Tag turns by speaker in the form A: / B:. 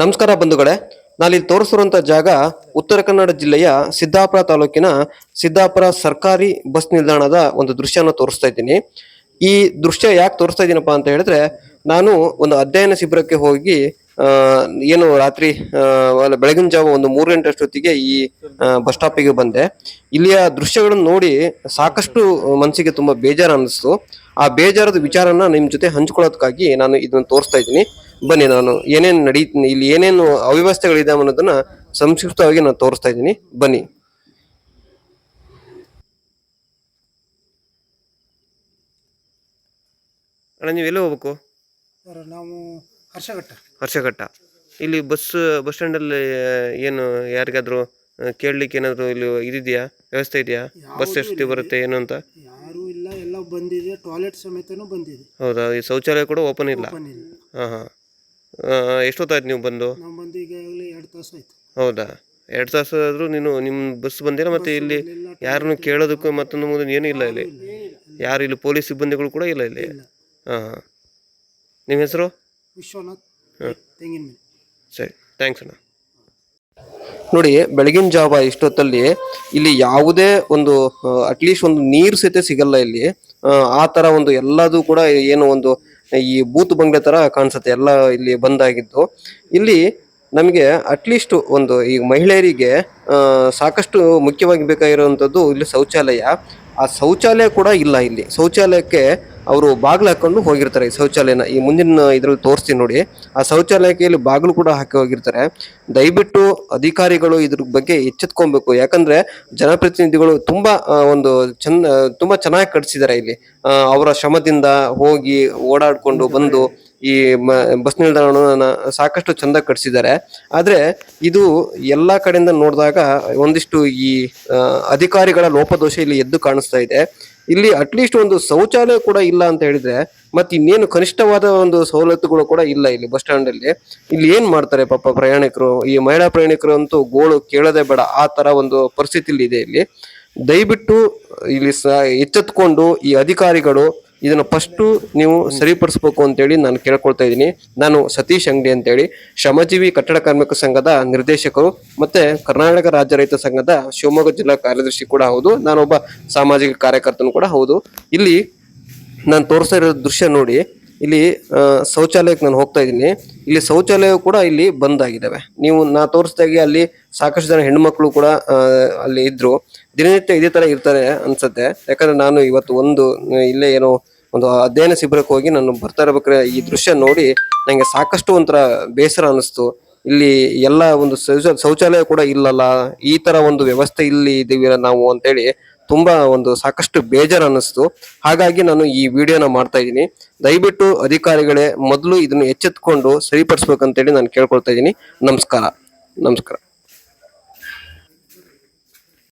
A: ನಮಸ್ಕಾರ ಬಂಧುಗಳೇ, ನಾನಿಲ್ಲಿ ತೋರಿಸಿರುವಂತ ಜಾಗ ಉತ್ತರ ಕನ್ನಡ ಜಿಲ್ಲೆಯ ಸಿದ್ದಾಪುರ ತಾಲೂಕಿನ ಸಿದ್ದಾಪುರ ಸರ್ಕಾರಿ ಬಸ್ ನಿಲ್ದಾಣದ ಒಂದು ದೃಶ್ಯನ ತೋರಿಸ್ತಾ ಇದ್ದೀನಿ. ಈ ದೃಶ್ಯ ಯಾಕೆ ತೋರಿಸ್ತಾ ಇದ್ದೀನಪ್ಪ ಅಂತ ಹೇಳಿದ್ರೆ, ನಾನು ಒಂದು ಅಧ್ಯಯನ ಶಿಬಿರಕ್ಕೆ ಹೋಗಿ ಏನು ರಾತ್ರಿ ಬೆಳಗಿನ ಜಾವ ಒಂದು ಮೂರು ಗಂಟೆ ಅಷ್ಟೊತ್ತಿಗೆ ಈ ಬಸ್ ಸ್ಟಾಪಿಗೆ ಬಂದೆ. ಇಲ್ಲಿಯ ದೃಶ್ಯಗಳನ್ನು ನೋಡಿ ಸಾಕಷ್ಟು ಮನಸ್ಸಿಗೆ ತುಂಬಾ ಬೇಜಾರು ಅನ್ನಿಸ್ತು. ಆ ಬೇಜಾರದ ವಿಚಾರನ ನಿಮ್ಮ ಜೊತೆ ಹಂಚ್ಕೊಳ್ಳೋದಕ್ಕಾಗಿ ನಾನು ಇದನ್ನ ತೋರಿಸ್ತಾ ಇದ್ದೀನಿ. ಬನ್ನಿ ನಾನು ಏನೇನು ನಡೀ ಇಲ್ಲಿ ಏನೇನು ಅವ್ಯವಸ್ಥೆಗಳಿದೆ ಅನ್ನೋದನ್ನ ಸಂಕ್ಷಿಪ್ತವಾಗಿ ನಾನು ತೋರಿಸ್ತಾ ಇದ್ದೀನಿ. ಬನ್ನಿ. ಅಣ್ಣ ನೀವು ಎಲ್ಲಿ ಹೋಗ್ಬೇಕು
B: ನಾವು ಹರ್ಷಘಟ್ಟ.
A: ಹರ್ಷಘಟ್ಟ. ಇಲ್ಲಿ ಬಸ್ ಬಸ್ ಸ್ಟ್ಯಾಂಡಲ್ಲಿ ಏನು ಯಾರಿಗಾದರೂ ಕೇಳಲಿಕ್ಕೆ ಏನಾದರೂ ಇಲ್ಲಿ ಇದಿದೆಯಾ? ವ್ಯವಸ್ಥೆ ಇದೆಯಾ? ಬಸ್ ಎಷ್ಟು ಬರುತ್ತೆ ಏನು ಅಂತ?
B: ಯಾರು ಇಲ್ಲ ಎಲ್ಲ ಬಂದಿದೆ. ಟಾಯ್ಲೆಟ್ ಸಮೇತನೂ ಬಂದಿದೆ.
A: ಹೌದಾ? ಈ ಶೌಚಾಲಯ ಕೂಡ ಓಪನ್ ಇಲ್ಲ? ಹಾಂ ಹಾಂ. ಎಷ್ಟೊತ್ತಾಯ್ತು ನೀವು ಬಂದು?
B: ನಾವು ಬಂದು ಈಗಾಗಲೇ ಎರಡು ತಾಸು ಆಯ್ತು.
A: ಹೌದಾ? ಎರಡು ತಾಸು ಆದರೂ ನೀನು ನಿಮ್ಮ ಬಸ್ ಬಂದಿಲ್ಲ ಮತ್ತು ಇಲ್ಲಿ ಯಾರನ್ನು ಕೇಳೋದಕ್ಕೂ ಮತ್ತೊಂದು ಮುಂದೆ ಏನೂ ಇಲ್ಲ ಇಲ್ಲಿ? ಯಾರು ಇಲ್ಲಿ ಪೊಲೀಸ್ ಸಿಬ್ಬಂದಿಗಳು ಕೂಡ ಇಲ್ಲ ಇಲ್ಲಿ? ಹಾಂ ಹಾಂ. ನಿಮ್ಮ ಹೆಸರು?
B: ವಿಶ್ವನಾಥ್ ತೆಂಗಿನ
A: ಸರಿ ಥ್ಯಾಂಕ್ಸ್ ಅಣ್ಣ. ನೋಡಿ ಬೆಳಗಿನ ಜಾವ ಇಷ್ಟೊತ್ತಲ್ಲಿ ಇಲ್ಲಿ ಯಾವುದೇ ಒಂದು ಅಟ್ಲೀಸ್ಟ್ ಒಂದು ನೀರು ಸಹಿತ ಸಿಗಲ್ಲ ಇಲ್ಲಿ. ಆ, ಆ ತರ ಒಂದು ಎಲ್ಲದೂ ಕೂಡ ಏನು ಒಂದು ಈ ಬೂತ್ ಬಂಗ್ಲೆ ತರ ಕಾಣಿಸುತ್ತೆ ಎಲ್ಲ ಇಲ್ಲಿ ಬಂದಾಗಿದ್ದು. ಇಲ್ಲಿ ನಮಗೆ ಅಟ್ಲೀಸ್ಟ್ ಒಂದು ಈ ಮಹಿಳೆಯರಿಗೆ ಸಾಕಷ್ಟು ಮುಖ್ಯವಾಗಿ ಬೇಕಾಗಿರುವಂಥದ್ದು ಇಲ್ಲಿ ಶೌಚಾಲಯ. ಆ ಶೌಚಾಲಯ ಕೂಡ ಇಲ್ಲ ಇಲ್ಲಿ. ಶೌಚಾಲಯಕ್ಕೆ ಅವರು ಬಾಗಿಲು ಹಾಕೊಂಡು ಹೋಗಿರ್ತಾರೆ ಶೌಚಾಲಯನ. ಈ ಮುಂದಿನ ಇದ್ರಲ್ಲಿ ತೋರಿಸ್ತೀನಿ ನೋಡಿ. ಆ ಶೌಚಾಲಯಕ್ಕೆ ಇಲ್ಲಿ ಬಾಗಿಲು ಕೂಡ ಹಾಕಿ ಹೋಗಿರ್ತಾರೆ. ದಯವಿಟ್ಟು ಅಧಿಕಾರಿಗಳು ಇದ್ರ ಬಗ್ಗೆ ಎಚ್ಚೆತ್ಕೊಬೇಕು. ಯಾಕಂದ್ರೆ ಜನಪ್ರತಿನಿಧಿಗಳು ತುಂಬಾ ಒಂದು ಚೆನ್ನ ತುಂಬಾ ಚೆನ್ನಾಗಿ ಕಟ್ಸಿದ್ದಾರೆ ಇಲ್ಲಿ. ಅವರ ಶ್ರಮದಿಂದ ಹೋಗಿ ಓಡಾಡ್ಕೊಂಡು ಬಂದು ಈ ಬಸ್ ನಿಲ್ದಾಣವನ್ನ ಸಾಕಷ್ಟು ಚಂದ ಕಟ್ಸಿದ್ದಾರೆ. ಆದ್ರೆ ಇದು ಎಲ್ಲಾ ಕಡೆಯಿಂದ ನೋಡಿದಾಗ ಒಂದಿಷ್ಟು ಈ ಅಧಿಕಾರಿಗಳ ಲೋಪದೋಷ ಇಲ್ಲಿ ಎದ್ದು ಕಾಣಿಸ್ತಾ ಇದೆ. ಇಲ್ಲಿ ಅಟ್ಲೀಸ್ಟ್ ಒಂದು ಶೌಚಾಲಯ ಕೂಡ ಇಲ್ಲ ಅಂತ ಹೇಳಿದ್ರೆ, ಮತ್ತೆ ಇನ್ನೇನು ಕನಿಷ್ಠವಾದ ಒಂದು ಸವಲತ್ತುಗಳು ಕೂಡ ಇಲ್ಲ ಇಲ್ಲಿ ಬಸ್ ಸ್ಟ್ಯಾಂಡ್ ಅಲ್ಲಿ ಇಲ್ಲಿ ಏನ್ ಮಾಡ್ತಾರೆ ಪಾಪ ಪ್ರಯಾಣಿಕರು? ಈ ಮಹಿಳಾ ಪ್ರಯಾಣಿಕರು ಅಂತೂ ಗೋಳು ಕೇಳದೆ ಬೇಡ. ಆ ತರ ಒಂದು ಪರಿಸ್ಥಿತಿ ಇದೆ ಇಲ್ಲಿ. ದಯವಿಟ್ಟು ಇಲ್ಲಿ ಎಚ್ಚೆತ್ಕೊಂಡು ಈ ಅಧಿಕಾರಿಗಳು ಇದನ್ನ ಫಸ್ಟು ನೀವು ಸರಿಪಡಿಸ್ಬೇಕು ಅಂತೇಳಿ ನಾನು ಕೇಳ್ಕೊಳ್ತಾ ಇದ್ದೀನಿ. ನಾನು ಸತೀಶ್ ಅಂಗಡಿ ಅಂತೇಳಿ. ಶ್ರಮಜೀವಿ ಕಟ್ಟಡ ಕಾರ್ಮಿಕ ಸಂಘದ ನಿರ್ದೇಶಕರು ಮತ್ತೆ ಕರ್ನಾಟಕ ರಾಜ್ಯ ರೈತ ಸಂಘದ ಶಿವಮೊಗ್ಗ ಜಿಲ್ಲಾ ಕಾರ್ಯದರ್ಶಿ ಕೂಡ ಹೌದು. ನಾನೊಬ್ಬ ಸಾಮಾಜಿಕ ಕಾರ್ಯಕರ್ತನು ಕೂಡ ಹೌದು. ಇಲ್ಲಿ ನಾನು ತೋರಿಸ್ತಾ ಇರೋ ದೃಶ್ಯ ನೋಡಿ. ಇಲ್ಲಿ ಶೌಚಾಲಯಕ್ಕೆ ನಾನು ಹೋಗ್ತಾ ಇದ್ದೀನಿ. ಇಲ್ಲಿ ಶೌಚಾಲಯ ಕೂಡ ಇಲ್ಲಿ ಬಂದ್ ಆಗಿದ್ದಾವೆ ನೀವು ನಾ ತೋರಿಸ್ದಾಗೆ ಅಲ್ಲಿ ಸಾಕಷ್ಟು ಜನ ಹೆಣ್ಮಕ್ಳು ಕೂಡ ಅಲ್ಲಿ ಇದ್ರು. ದಿನನಿತ್ಯ ಇದೇ ತರ ಇರ್ತಾರೆ ಅನ್ಸುತ್ತೆ. ಯಾಕಂದ್ರೆ ನಾನು ಇವತ್ತು ಒಂದು, ಇಲ್ಲೇ ಏನೋ ಒಂದು ಅಧ್ಯಯನ ಶಿಬಿರಕ್ಕೆ ಹೋಗಿ ನಾನು ಬರ್ತಾ ಇರ್ಬೇಕಾದ್ರೆ ಈ ದೃಶ್ಯ ನೋಡಿ ನಂಗೆ ಸಾಕಷ್ಟು ಒಂಥರ ಬೇಸರ ಅನಿಸ್ತು. ಇಲ್ಲಿ ಎಲ್ಲ ಒಂದು ಶೌಚಾಲಯ ಕೂಡ ಇಲ್ಲಲ್ಲ. ಈ ತರ ಒಂದು ವ್ಯವಸ್ಥೆ ಇಲ್ಲಿ ಇದೀವಿ ನಾವು ಅಂತೇಳಿ ತುಂಬಾ ಒಂದು ಸಾಕಷ್ಟು ಬೇಜಾರು ಅನ್ನಿಸ್ತು ಹಾಗಾಗಿ ನಾನು ಈ ವಿಡಿಯೋನ ಮಾಡ್ತಾ ಇದ್ದೀನಿ. ದಯವಿಟ್ಟು ಅಧಿಕಾರಿಗಳೇ ಮೊದಲು ಇದನ್ನು ಎಚ್ಚೆತ್ಕೊಂಡು ಸರಿಪಡಿಸ್ಬೇಕಂತೇಳಿ ನಾನು ಕೇಳ್ಕೊಳ್ತಾ ಇದ್ದೀನಿ. ನಮಸ್ಕಾರ. ನಮಸ್ಕಾರ.